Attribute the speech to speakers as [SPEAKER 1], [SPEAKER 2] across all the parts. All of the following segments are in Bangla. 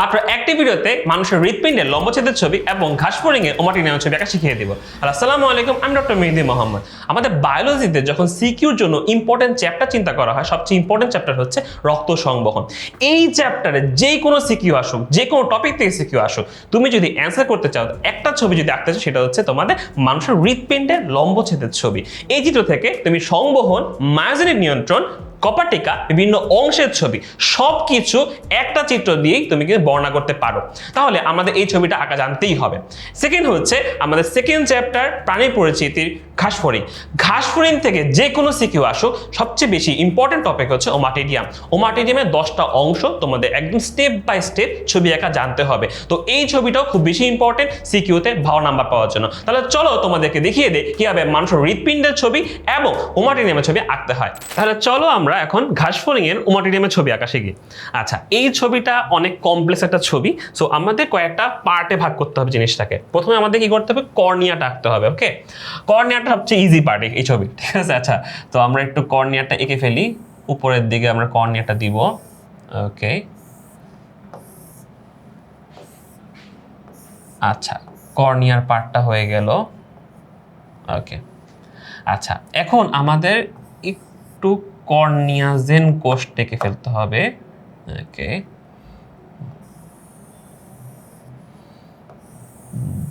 [SPEAKER 1] মাত্র একটি ভিডিওতে মানুষের হৃৎপিণ্ডের লম্বচ্ছেদের ছবি এবং ঘাসফড়িংয়ে নেওয়ার ছবি একা শিখিয়ে দিব আসসালামু আলাইকুম আমি ডক্টর মেহদি মোহাম্মদ আমাদের বায়োলজিতে যখন সিকিউর জন্য ইম্পর্টেন্ট চ্যাপ্টার চিন্তা করা হয় সবচেয়ে ইম্পর্টেন্ট চ্যাপ্টার হচ্ছে রক্ত সংবহন এই চ্যাপ্টারে যে কোনো সিকিউ আসুক যে কোনো টপিক থেকে সিকিউ আসুক তুমি যদি অ্যান্সার করতে চাও একটা ছবি যদি আঁকতে চাও সেটা হচ্ছে তোমাদের মানুষের হৃৎপিণ্ডের লম্বচ্ছেদের ছবি এই চিত্র থেকে তুমি সংবহন মায়োজেনিক নিয়ন্ত্রণ কপাটিকা বিভিন্ন অংশের ছবি সব কিছু একটা চিত্র দিয়েই তুমি কিন্তু বর্ণনা করতে পারো তাহলে আমাদের এই ছবিটা আঁকা জানতেই হবে সেকেন্ড হচ্ছে আমাদের সেকেন্ড চ্যাপ্টার প্রাণী পরিচিতির ঘাসফড়িং ঘাসফড়িং থেকে যে কোনো সিকিউ আসুক সবচেয়ে বেশি ইম্পর্টেন্ট টপিক হচ্ছে ওমাটেডিয়াম ওমাটেডিয়ামের দশটা অংশ তোমাদের একদম স্টেপ বাই স্টেপ ছবি আঁকা জানতে হবে তো এই ছবিটাও খুব বেশি ইম্পর্টেন্ট সিকিউতে ভালো নাম্বার পাওয়ার জন্য তাহলে চলো তোমাদেরকে দেখিয়ে দেয় কীভাবে মানুষের হৃৎপিণ্ডের ছবি এবং ওমাটেডিয়ামের ছবি আঁকতে হয় তাহলে চলো আমরা আমরা এখন ঘাসফড়িংয়ের উমাটেরিয়ামের ছবি আঁকা শিখি আচ্ছা এই ছবিটা অনেক কমপ্লেক্স একটা ছবি সো আমাদের কয়েকটা পার্টে ভাগ করতে হবে জিনিসটাকে প্রথমে আমাদের কি করতে হবে কর্নিয়াটা আঁকতে হবে ওকে কর্নিয়াটা সবচেয়ে ইজি পার্ট এই ছবি ঠিক আছে আচ্ছা তো আমরা একটু কর্নিয়াটা এঁকে ফেলি উপরের দিকে আমরা কর্নিয়াটা দিব ওকে আচ্ছা কর্নিয়ার পার্টটা হয়ে গেল ওকে আচ্ছা এখন আমাদের একটু কর্নিয়াজেন কোষ ডেকে ফেলতে হবে ওকে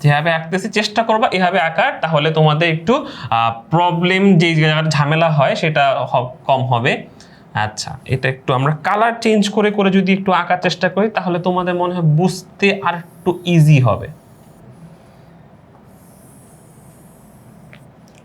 [SPEAKER 1] যেভাবে আঁকতেছি চেষ্টা করবা এভাবে আঁকার তাহলে তোমাদের একটু প্রবলেম যে জায়গাটা ঝামেলা হয় সেটা কম হবে আচ্ছা এটা একটু আমরা কালার চেঞ্জ করে করে যদি একটু আঁকার চেষ্টা করি তাহলে তোমাদের মনে হয় বুঝতে আর একটু ইজি হবে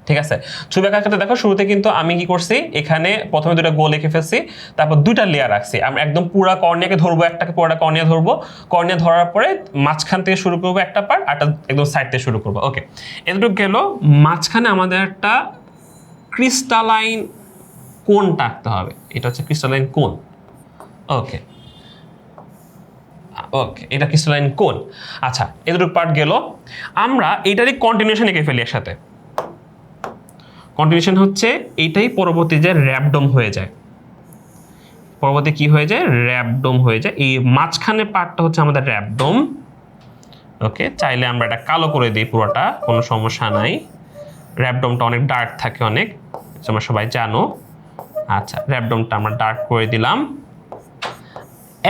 [SPEAKER 1] ঠিক আছে ছবি আঁকার ক্ষেত্রে দেখো শুরুতে কিন্তু আমি কি করছি এখানে প্রথমে দুটো গোল এঁকে ফেলছি তারপর দুইটা লেয়ার রাখছি আমি একদম পুরো কর্নিয়াকে ধরবো একটাকে পুরোটা কর্নিয়া ধরবো কর্নিয়া ধরার পরে মাঝখান থেকে শুরু করবো একটা পার্ট একটা একদম সাইড থেকে শুরু করবো ওকে এতটুক গেল মাঝখানে আমাদের একটা ক্রিস্টালাইন কোন টাকতে হবে এটা হচ্ছে ক্রিস্টালাইন কোন ওকে ওকে এটা ক্রিস্টালাইন কোন আচ্ছা এতটুকু পার্ট গেল আমরা এটারই কন্টিনিউশন এঁকে ফেলি একসাথে কন্টিনিউশন হচ্ছে এইটাই পরবর্তী যে র্যাপডম হয়ে যায় পরবর্তী কি হয়ে যায় র্যাপডম হয়ে যায় এই মাঝখানে পার্টটা হচ্ছে আমাদের র্যাপডম ওকে চাইলে আমরা এটা কালো করে দিই পুরোটা কোনো সমস্যা নাই র্যাপডমটা অনেক ডার্ক থাকে অনেক তোমরা সবাই জানো আচ্ছা র্যাপডমটা আমরা ডার্ক করে দিলাম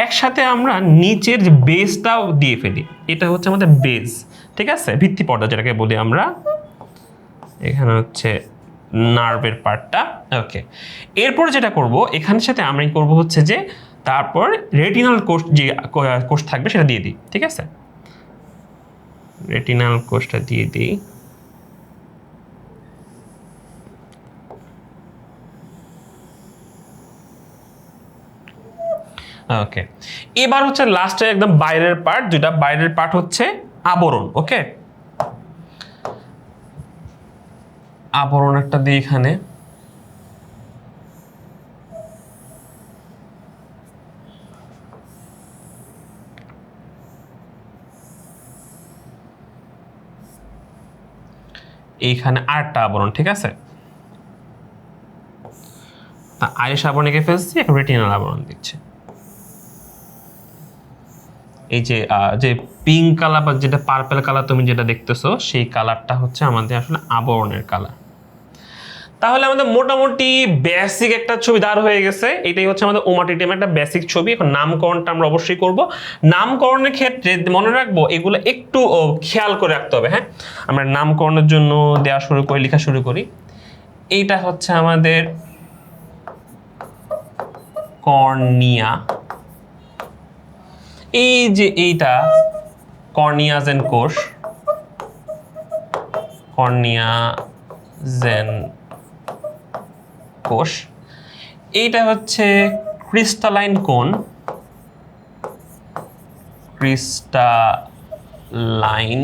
[SPEAKER 1] একসাথে আমরা নিচের যে বেসটাও দিয়ে ফেলি এটা হচ্ছে আমাদের বেস ঠিক আছে ভিত্তি পর্দা যেটাকে বলি আমরা এখানে হচ্ছে নার্ভের পার্টটা ওকে এরপর যেটা করব এখানের সাথে আমি করব হচ্ছে যে তারপর রেটিনাল কোষ যে কোষ থাকবে সেটা দিয়ে দিই ঠিক আছে রেটিনাল কোষটা দিয়ে দিই ওকে এবার হচ্ছে লাস্টে একদম বাইরের পার্ট যেটা বাইরের পার্ট হচ্ছে আবরণ ওকে আবরণ একটা দিই এখানে এইখানে আটটা আবরণ ঠিক আছে তা আইরিশ আবরণ এঁকে ফেলছি রেটিনাল আবরণ দিচ্ছে এই যে যে পিঙ্ক কালার বা যেটা পার্পেল কালার তুমি যেটা দেখতেছো সেই কালারটা হচ্ছে আমাদের আসলে আবরণের কালার তাহলে আমাদের মোটামুটি বেসিক একটা ছবি দাঁড় হয়ে গেছে এটাই হচ্ছে আমাদের টিটিএম একটা বেসিক ছবি এখন নামকরণটা আমরা অবশ্যই করব নামকরণের ক্ষেত্রে মনে রাখবো এগুলো একটু খেয়াল করে রাখতে হবে হ্যাঁ আমরা নামকরণের জন্য দেওয়া শুরু করি লেখা শুরু করি এইটা হচ্ছে আমাদের কর্নিয়া এই যে এইটা কর্নিয়াজেন কোষ কর্নিয়া জেন কোষ এইটা হচ্ছে ক্রিস্টালাইন কোণ ক্রিস্টালাইন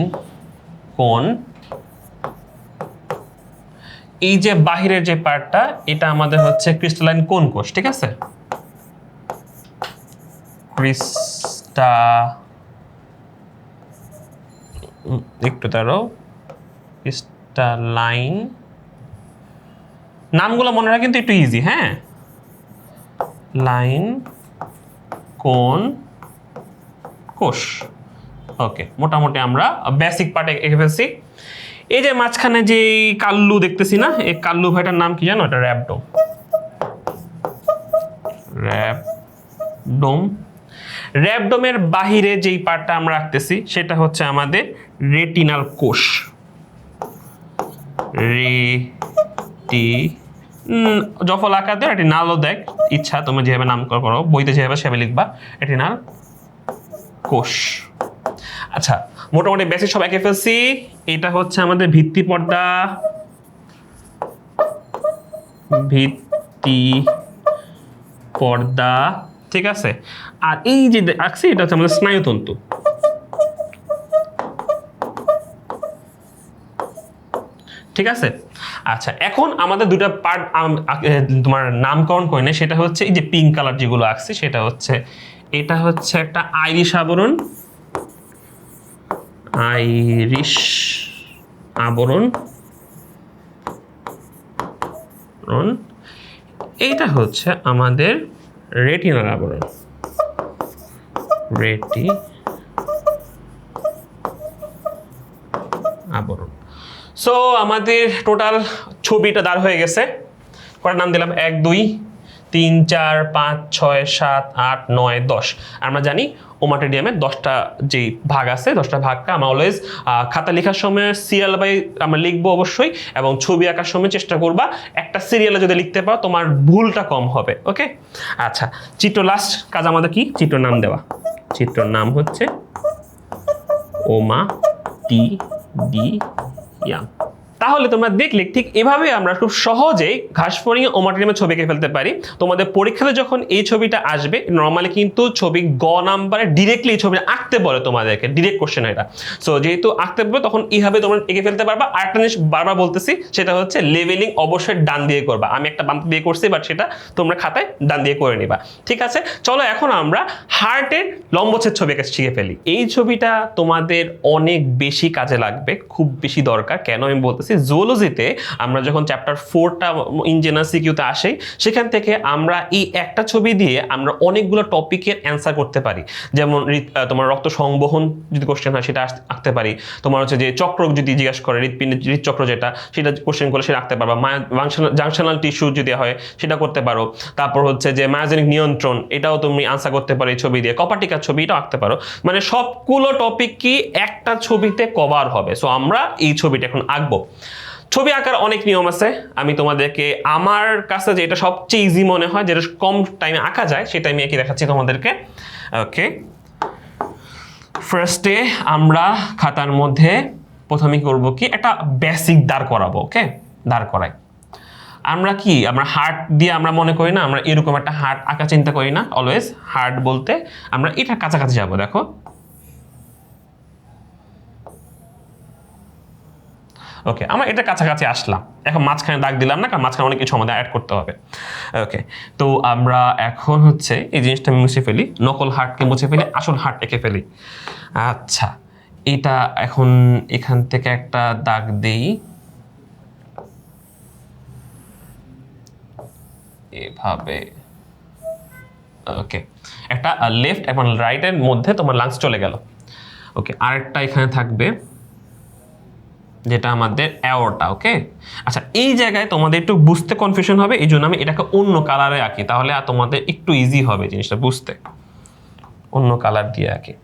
[SPEAKER 1] কোন এই যে বাহিরের যে পার্টটা এটা আমাদের হচ্ছে ক্রিস্টালাইন কোন কোষ ঠিক আছে ক্রিস্টা একটু তারও ক্রিস্টালাইন নামগুলো মনে রাখা কিন্তু একটু ইজি হ্যাঁ লাইন কোন কোষ ওকে মোটামুটি আমরা বেসিক পার্ট এঁকে ফেলছি এই যে মাঝখানে যে কাল্লু দেখতেছি না এই কাল্লু ভাইটার নাম কি জানো এটা র্যাপডোম র্যাপডোম র্যাপডোমের বাহিরে যেই পার্টটা আমরা রাখতেছি সেটা হচ্ছে আমাদের রেটিনাল কোষ রেটি জফল আকাদের এটি নালও দেখ ইচ্ছা তুমি যেভাবে নামকরণ করো বইতে যেভাবে সেভাবে লিখবা এটি নাল কোষ আচ্ছা মোটামুটি বেসিক সব একে ফেলছি এটা হচ্ছে আমাদের ভিত্তি পর্দা ভিত্তি পর্দা ঠিক আছে আর এই যে আঁকছি এটা হচ্ছে আমাদের স্নায়ুতন্তু ঠিক আছে আচ্ছা এখন আমাদের দুটো পার্ট তোমার নামকরণ করে নেই সেটা হচ্ছে এই যে পিঙ্ক কালার যেগুলো আসছে সেটা হচ্ছে এটা হচ্ছে একটা আইরিশ আবরণ আইরিশ আবরণ এইটা হচ্ছে আমাদের রেটিনার আবরণ রেটি সো আমাদের টোটাল ছবিটা দাঁড় হয়ে গেছে কটা নাম দিলাম এক দুই তিন চার পাঁচ ছয় সাত আট নয় দশ আমরা জানি ওমাটেডিয়ামের দশটা যেই ভাগ আছে দশটা ভাগটা আমরা অলওয়েজ খাতা লেখার সময় সিরিয়াল বাই আমরা লিখবো অবশ্যই এবং ছবি আঁকার সময় চেষ্টা করবা একটা সিরিয়ালে যদি লিখতে পাও তোমার ভুলটা কম হবে ওকে আচ্ছা চিত্র লাস্ট কাজ আমাদের কি চিত্র নাম দেওয়া চিত্রর নাম হচ্ছে ওমা টি ডি Yeah. তাহলে তোমরা দেখলে ঠিক এভাবে আমরা খুব সহজেই ঘাসফড়িং ও ছবি এঁকে ফেলতে পারি তোমাদের পরীক্ষাতে যখন এই ছবিটা আসবে নর্মালি কিন্তু ছবি গ নাম্বারে ডিরেক্টলি এই ছবিটা আঁকতে বলে তোমাদেরকে ডিরেক্ট কোশ্চেন এটা সো যেহেতু আঁকতে বলবে তখন এইভাবে তোমরা এঁকে ফেলতে পারবা আর একটা জিনিস বারবার বলতেছি সেটা হচ্ছে লেভেলিং অবশ্যই ডান দিয়ে করবা আমি একটা বাম দিয়ে করছি বাট সেটা তোমরা খাতায় ডান দিয়ে করে নিবা ঠিক আছে চলো এখন আমরা হার্টের লম্বচ্ছেদ ছবি এঁকে শিখে ফেলি এই ছবিটা তোমাদের অনেক বেশি কাজে লাগবে খুব বেশি দরকার কেন আমি বলতেছি এসএসসি জুওলজিতে আমরা যখন চ্যাপ্টার ফোরটা ইঞ্জিনিয়ার সিকিউতে আসে সেখান থেকে আমরা এই একটা ছবি দিয়ে আমরা অনেকগুলো টপিকের অ্যান্সার করতে পারি যেমন তোমার রক্ত সংবহন যদি কোশ্চেন হয় সেটা আঁকতে পারি তোমার হচ্ছে যে চক্র যদি জিজ্ঞেস করে হৃৎপিণ্ড হৃদচক্র যেটা সেটা কোশ্চেন করলে সেটা আঁকতে পারবা জাংশনাল টিস্যু যদি হয় সেটা করতে পারো তারপর হচ্ছে যে মায়োজেনিক নিয়ন্ত্রণ এটাও তুমি আনসার করতে পারো এই ছবি দিয়ে কপাটিকার ছবি এটাও আঁকতে পারো মানে সবগুলো টপিক কি একটা ছবিতে কভার হবে সো আমরা এই ছবিটা এখন আঁকবো ছবি আঁকার অনেক নিয়ম আছে আমি তোমাদেরকে আমার কাছে যেটা সবচেয়ে ইজি মনে হয় যেটা কম টাইমে আঁকা যায় সেটা আমি এঁকে দেখাচ্ছি তোমাদেরকে ওকে ফার্স্টে আমরা খাতার মধ্যে প্রথমে করব কি একটা বেসিক দাঁড় করাবো ওকে দাঁড় করাই আমরা কি আমরা হার্ট দিয়ে আমরা মনে করি না আমরা এরকম একটা হার্ট আঁকা চিন্তা করি না অলওয়েজ হার্ট বলতে আমরা এটা কাছাকাছি যাবো দেখো ওকে আমরা এটা কাছাকাছি আসলাম এখন মাঝখানে দাগ দিলাম না কারণ মাঝখানে অনেক কিছু আমাদের অ্যাড করতে হবে ওকে তো আমরা এখন হচ্ছে এই জিনিসটা মুছে ফেলি নকল হাটকে মুছে ফেলি আসল হাট এঁকে ফেলি আচ্ছা এটা এখন এখান থেকে একটা দাগ দিই এভাবে ওকে একটা লেফট এবং রাইটের মধ্যে তোমার লাংস চলে গেল ওকে আরেকটা এখানে থাকবে যেটা আমাদের অ্যাওরটা ওকে আচ্ছা এই জায়গায় তোমাদের একটু বুঝতে কনফিউশন হবে এই জন্য আমি এটাকে অন্য কালারে আঁকি তাহলে আর তোমাদের একটু ইজি হবে জিনিসটা বুঝতে অন্য কালার দিয়ে আঁকি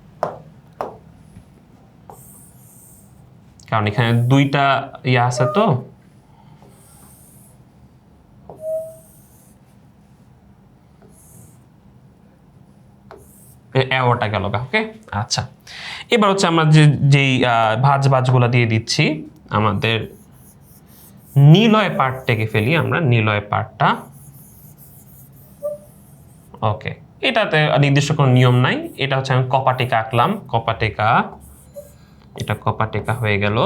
[SPEAKER 1] কারণ এখানে দুইটা ইয়ে আছে তো এগারোটা গেল ওকে আচ্ছা এবার হচ্ছে আমরা যে যেই ভাজ ভাজগুলো দিয়ে দিচ্ছি আমাদের নিলয় পার্টটাকে ফেলি আমরা নিলয় পার্টটা ওকে এটাতে নির্দিষ্ট কোনো নিয়ম নাই এটা হচ্ছে আমি কপাটিকা আঁকলাম কপাটিকা এটা কপাটেকা হয়ে গেল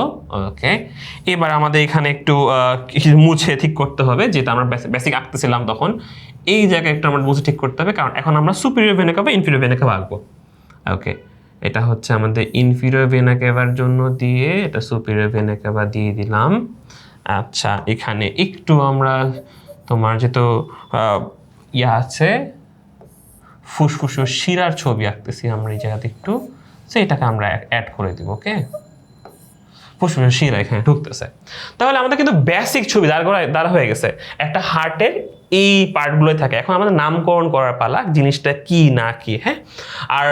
[SPEAKER 1] ওকে এবার আমাদের এখানে একটু মুছে ঠিক করতে হবে যেটা আমরা বেসিক আঁকতেছিলাম তখন এই জায়গায় একটা আমার বুঝে ঠিক করতে হবে কারণ এখন আমরা সুপিরিয়র ভেনে কাপে ইনফিরিয়র ভেনে কাপে আঁকবো ওকে এটা হচ্ছে আমাদের ইনফিরিয়র ভেনা কেবার জন্য দিয়ে এটা সুপিরিয়র ভেনা কেবা দিয়ে দিলাম আচ্ছা এখানে একটু আমরা তোমার যেহেতু ইয়া আছে ফুসফুস শিরার ছবি আঁকতেছি আমরা এই জায়গাতে একটু সে এটাকে আমরা অ্যাড করে দিব ওকে ফুসফুস শিরা এখানে ঢুকতেছে তাহলে আমাদের কিন্তু বেসিক ছবি দাঁড় করা দাঁড়া হয়ে গেছে একটা হার্টের এই পার্টগুলোই থাকে এখন আমাদের নামকরণ করার পালা জিনিসটা কি না কি হ্যাঁ আর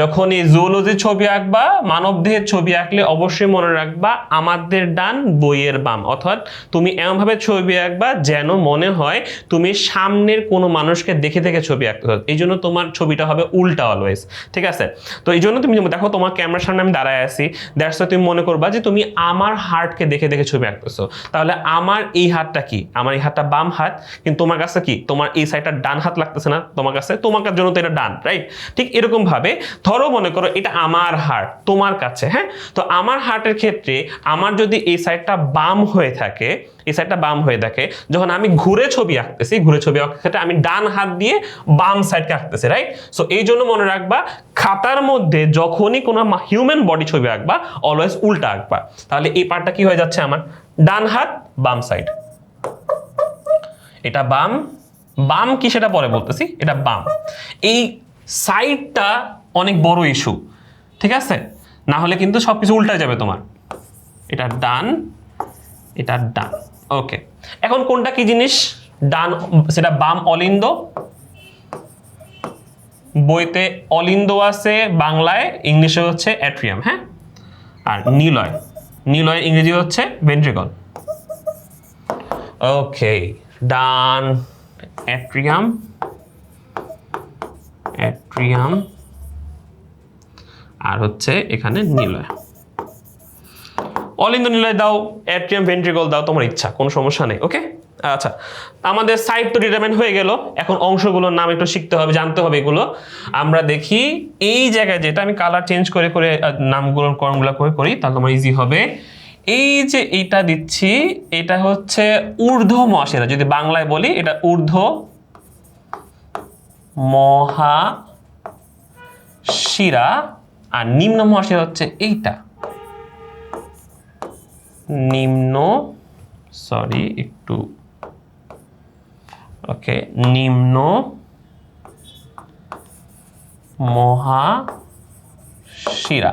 [SPEAKER 1] যখন এই জুওলজির ছবি আঁকবা মানবদেহের ছবি আঁকলে অবশ্যই মনে রাখবা আমাদের ডান বইয়ের বাম অর্থাৎ তুমি এমনভাবে ছবি আঁকবা যেন মনে হয় তুমি সামনের কোনো মানুষকে দেখে দেখে ছবি আঁকতে হবে এই জন্য তোমার ছবিটা হবে উল্টা অলওয়েজ ঠিক আছে তো এই জন্য তুমি দেখো তোমার ক্যামেরার সামনে আমি দাঁড়ায় আছি দ্যাটস তুমি মনে করবা যে তুমি আমার হার্টকে দেখে দেখে ছবি আঁকতেছো তাহলে আমার এই হাতটা কি আমার এই হাতটা বাম হাত কিন্তু তোমার কাছে কি তোমার এই সাইডটা ডান হাত লাগতেছে না তোমার কাছে তোমার জন্য তো এটা ডান রাইট ঠিক এরকম ভাবে ধরো মনে করো এটা আমার হার্ট তোমার কাছে হ্যাঁ তো আমার হার্টের ক্ষেত্রে আমার যদি এই সাইডটা বাম হয়ে থাকে এই সাইডটা বাম হয়ে থাকে যখন আমি ঘুরে ছবি আঁকতেছি ঘুরে ছবি আঁকার ক্ষেত্রে আমি ডান হাত দিয়ে বাম সাইডকে আঁকতেছি রাইট সো এই জন্য মনে রাখবা খাতার মধ্যে যখনই কোনো হিউম্যান বডি ছবি আঁকবা অলওয়েজ উল্টা আঁকবা তাহলে এই পার্টটা কি হয়ে যাচ্ছে আমার ডান হাত বাম সাইড এটা বাম বাম কি সেটা পরে বলতেছি এটা বাম এই সাইডটা অনেক বড় ইস্যু ঠিক আছে না হলে কিন্তু সব কিছু উল্টা যাবে তোমার এটা ডান এটা ডান ওকে এখন কোনটা কি জিনিস ডান সেটা বাম অলিন্দ বইতে অলিন্দ আছে বাংলায় ইংলিশে হচ্ছে অ্যাট্রিয়াম হ্যাঁ আর নীলয় নীলয় ইংরেজি হচ্ছে ভেন্ট্রিকল ওকে ডান অ্যাট্রিয়াম অ্যাট্রিয়াম আর হচ্ছে এখানে নিলয় অলিন্দ নিলয় দাও অ্যাট্রিয়াম ভেন্ট্রিকল দাও তোমার ইচ্ছা কোনো সমস্যা নেই ওকে আচ্ছা আমাদের সাইড তো ডিটারমেন্ট হয়ে গেল এখন অংশগুলোর নাম একটু শিখতে হবে জানতে হবে এগুলো আমরা দেখি এই জায়গায় যেটা আমি কালার চেঞ্জ করে করে নামগুলোর কর্মগুলো করে করি তাহলে তোমার ইজি হবে এই যে এটা দিচ্ছি এটা হচ্ছে ঊর্ধ্ব মহাসেরা যদি বাংলায় বলি এটা ঊর্ধ্ব মহা শিরা আর নিম্ন মহাশিরা হচ্ছে এইটা নিম্ন সরি একটু ওকে নিম্ন মহা শিরা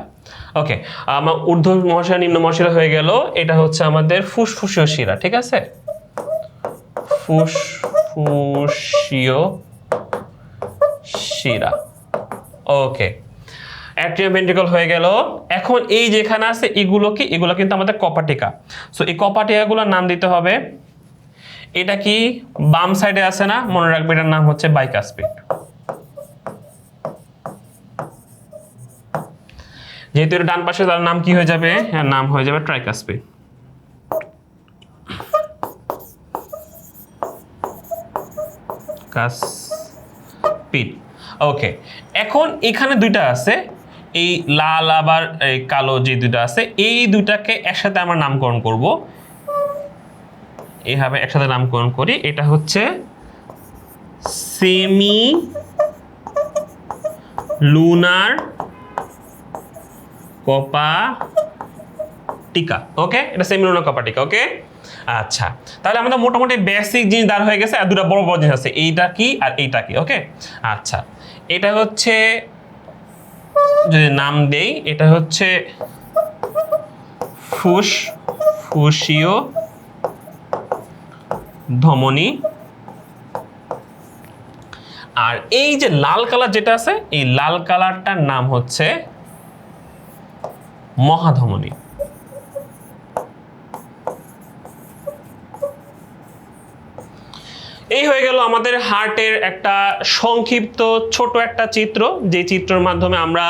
[SPEAKER 1] ওকে আমার ঊর্ধ্ব মহাশয় নিম্ন মহাশিরা হয়ে গেল এটা হচ্ছে আমাদের ফুসফুসীয় শিরা ঠিক আছে ফুসফুসীয় শিরা ওকে অ্যাট্রিয়াম হয়ে গেল এখন এই যেখানে আছে এগুলো কি এগুলো কিন্তু আমাদের কপাটিকা সো এই কপাটিকাগুলোর নাম দিতে হবে এটা কি বাম সাইডে আছে না মনে রাখবে এটার নাম হচ্ছে বাইকাসপিড যেহেতু এটা ডান পাশে তার নাম কি হয়ে যাবে হ্যাঁ নাম হয়ে যাবে ট্রাইকাসপিড কাসপিড ওকে এখন এখানে দুইটা আছে এই লাল আবার এই কালো যে দুটা আছে এই দুটাকে একসাথে আমরা নামকরণ করব এইভাবে একসাথে নামকরণ করি এটা হচ্ছে সেমি লুনার কপা টিকা ওকে এটা সেমিনোনা কপাটিকা ওকে আচ্ছা তাহলে আমাদের মোটামুটি বেসিক জিনিস দাঁড় হয়ে গেছে আর দুটো বড় বড় জিনিস আছে এইটা কি আর এইটা কি ওকে আচ্ছা এটা হচ্ছে যদি নাম দেই এটা হচ্ছে ফুস ফুসীয় ধমনী আর এই যে লাল কালার যেটা আছে এই লাল কালারটার নাম হচ্ছে মহাধমনী এই হয়ে গেল আমাদের হার্টের একটা সংক্ষিপ্ত ছোট একটা চিত্র যে চিত্রের মাধ্যমে আমরা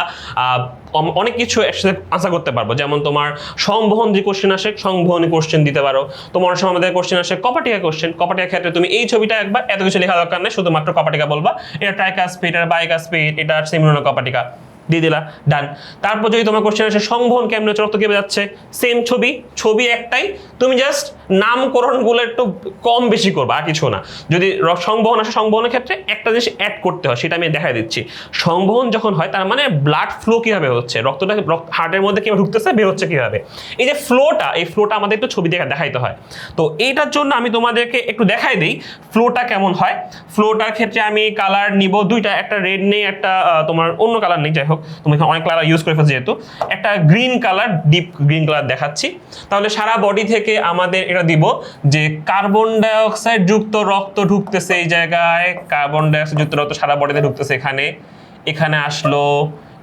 [SPEAKER 1] অনেক কিছু একসাথে আশা করতে পারবো যেমন তোমার সংবহন যে কোশ্চেন আসে সংবহনী কোশ্চেন দিতে পারো তোমার সময় আমাদের কোশ্চেন আসে কপাটিকা কোশ্চেন কপাটিকা ক্ষেত্রে তুমি এই ছবিটা একবার এত কিছু লেখা দরকার নেই শুধুমাত্র কপাটিকা বলবা এটা ট্রাইকাসপেট এটা বায়োকাসপেট এটা সেমিনোনা কপাটিকা দিয়ে দিলা ডান তারপর যদি তোমার কোশ্চেন আসে সংবহন কেমন চলক কেবে কেমন যাচ্ছে সেম ছবি ছবি একটাই তুমি জাস্ট নামকরণগুলো একটু কম বেশি করবো আর কিছু না যদি সংবহন আসে সংবহনের ক্ষেত্রে একটা জিনিস অ্যাড করতে হয় সেটা আমি দেখা দিচ্ছি সংবহন যখন হয় তার মানে ব্লাড ফ্লো কীভাবে হচ্ছে রক্তটা হার্টের মধ্যে কীভাবে ঢুকতেছে বের হচ্ছে কীভাবে এই যে ফ্লোটা এই ফ্লোটা আমাদের একটু ছবি দেখা দেখাইতে হয় তো এইটার জন্য আমি তোমাদেরকে একটু দেখাই দিই ফ্লোটা কেমন হয় ফ্লোটার ক্ষেত্রে আমি কালার নিব দুইটা একটা রেড নেই একটা তোমার অন্য কালার নেই যাই হোক তুমি অনেক কালার ইউজ করে ফেলছো যেহেতু একটা green colour deep green colour দেখাচ্ছি তাহলে সারা বডি থেকে আমাদের এটা দিব যে কার্বন ডাইঅক্সাইড যুক্ত রক্ত ঢুকতেছে এই জায়গায় কার্বন ডাইঅক্সাইড যুক্ত রক্ত সারা বডিতে ঢুকতেছে এখানে এখানে আসলো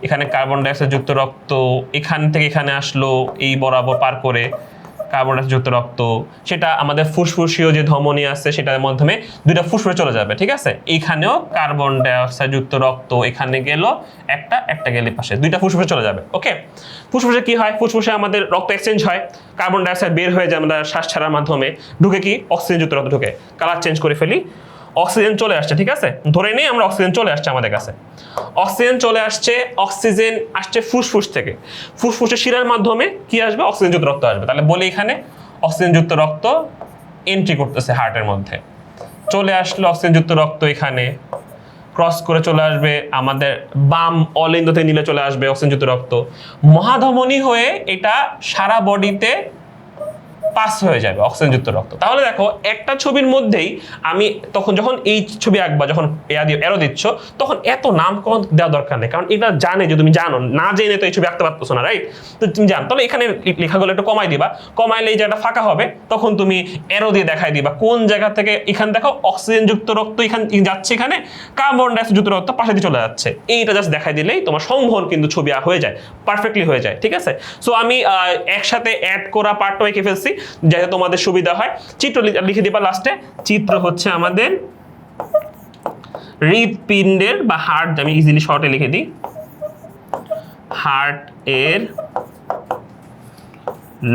[SPEAKER 1] এখানে কার্বন ডাইঅক্সাইড যুক্ত রক্ত এখান থেকে এখানে আসলো এই বরাবর পার করে কার্বন রক্ত সেটা আমাদের ফুসফুসীয় যে ধমনী আছে সেটার মাধ্যমে দুইটা ফুসফুসে চলে যাবে ঠিক আছে এখানেও কার্বন যুক্ত রক্ত এখানে গেল একটা একটা গেলে পাশে দুইটা ফুসফুসে চলে যাবে ওকে ফুসফুসে কি হয় ফুসফুসে আমাদের রক্ত এক্সচেঞ্জ হয় কার্বন ডাইঅক্সাইড বের হয়ে যায় আমরা শ্বাস ছাড়ার মাধ্যমে ঢুকে কি অক্সিজেনযুক্ত রক্ত ঢুকে কালার চেঞ্জ করে ফেলি অক্সিজেন চলে আসছে ঠিক আছে ধরে নিই আমরা অক্সিজেন চলে আসছে আমাদের কাছে অক্সিজেন চলে আসছে অক্সিজেন আসছে ফুসফুস থেকে ফুসফুসের শিরার মাধ্যমে কি আসবে অক্সিজেনযুক্ত রক্ত আসবে তাহলে বলি এখানে অক্সিজেনযুক্ত রক্ত এন্ট্রি করতেছে হার্টের মধ্যে চলে আসলো অক্সিজেনযুক্ত রক্ত এখানে ক্রস করে চলে আসবে আমাদের বাম অলিন্দতে নিলে চলে আসবে অক্সিজেনযুক্ত রক্ত মহাধমনী হয়ে এটা সারা বডিতে পাস হয়ে যাবে অক্সিজেনযুক্ত রক্ত তাহলে দেখো একটা ছবির মধ্যেই আমি তখন যখন এই ছবি আঁকবা যখন এয়া দিয়ে এরো দিচ্ছ তখন এত নামকরণ দেওয়া দরকার নেই কারণ এটা জানে যে তুমি জানো না জেনে তো এই ছবি আঁকতে পারতো না রাইট তো তুমি জানো তাহলে এখানে লেখাগুলো একটু কমাই দিবা কমাইলে এই জায়গাটা ফাঁকা হবে তখন তুমি এরো দিয়ে দেখাই দিবা কোন জায়গা থেকে এখান দেখো অক্সিজেনযুক্ত রক্ত এখান যাচ্ছে এখানে কার্বন ডাইঅক্সাইড যুক্ত রক্ত পাশে দিয়ে চলে যাচ্ছে এইটা জাস্ট দেখাই দিলেই তোমার সম্ভব কিন্তু ছবি হয়ে যায় পারফেক্টলি হয়ে যায় ঠিক আছে সো আমি একসাথে অ্যাড করা পার্টটা এঁকে ফেলছি যাতে তোমাদের সুবিধা হয় চিত্র লিখে দিবা লাস্টে চিত্র হচ্ছে আমাদের হৃৎপিণ্ডের বা হার্ট আমি ইজিলি শর্টে লিখে দিই হার্ট এর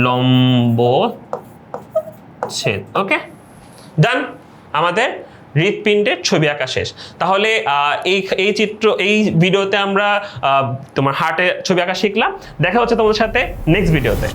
[SPEAKER 1] লম্ব ছেদ ওকে ডান আমাদের হৃৎপিণ্ডের ছবি আঁকা শেষ তাহলে এই এই চিত্র এই ভিডিওতে আমরা তোমার হার্টের ছবি আঁকা শিখলাম দেখা হচ্ছে তোমাদের সাথে নেক্সট ভিডিওতে